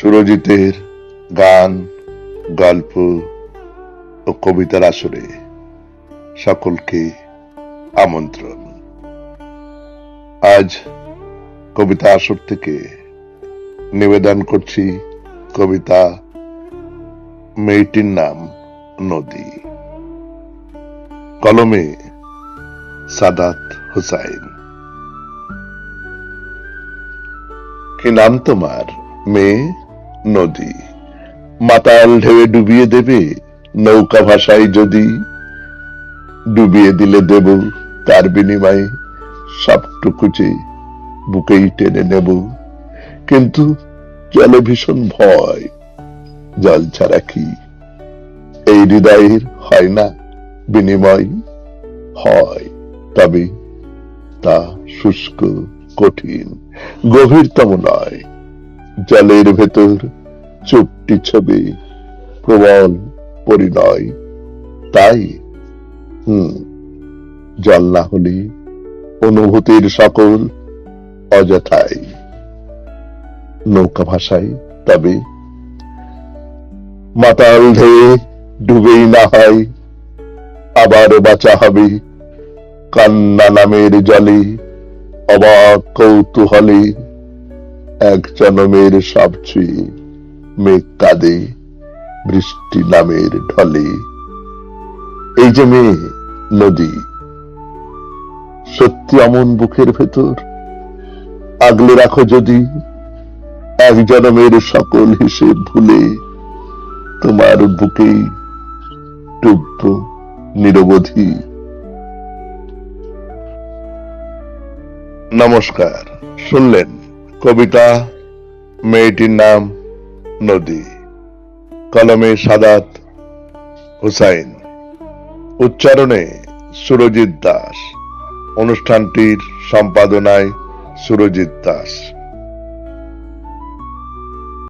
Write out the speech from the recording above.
সুরজিতের গান, গল্প ও কবিতার আসরে সকলকে আমন্ত্রণ। আজ কবিতা আসর থেকে নিবেদন করছি কবিতা মেয়েটির নাম নদী। কলমে সাদাত হুসাইন। কি নাম তোমার মেয়ে? নদী। মাতাল ঢেউে ডুবিয়ে দেবে নৌকা ভাষায় যদি। ডুবিয়ে দিলে দেব তার বিনিময়ে সবটুকু যে বুকেই টেনে নেব। কিন্তু জলে ভীষণ ভয়, জল ছাড়া কি? এই হৃদয়ের হয় না বিনিময়, হয় তবে তা শুষ্ক, কঠিন, গভীরতম নয়। জলের ভেতর চুপটি ছবি প্রবল পরিণয় তাই? হুম, জল না হলে অনুভূতির সকল অযথাই। নৌকা ভাষায় তবে। মাতাল ধেয়ে ডুবেই না হয়, আবার বাঁচা হবে কান্না নামের জলে, অবাক কৌতূহলে এক জনমের সবচেয়ে মেঘ কাঁদে বৃষ্টি নামের ঢলে। এই যে মেয়ে নদী, সত্যি অমন বুকের ভেতর? আগলে রাখো যদি এক জনমের সকল হিসেব ভুলে, তোমার বুকেই ডুবব নিরবধি। নমস্কার, শুনলেন কবিতা, মেয়েটির নাম নদী। কলমে সাদাত হুসাইন। উচ্চারণে সুরজিৎ দাস। অনুষ্ঠানটির সম্পাদনায় সুরজিৎ দাস।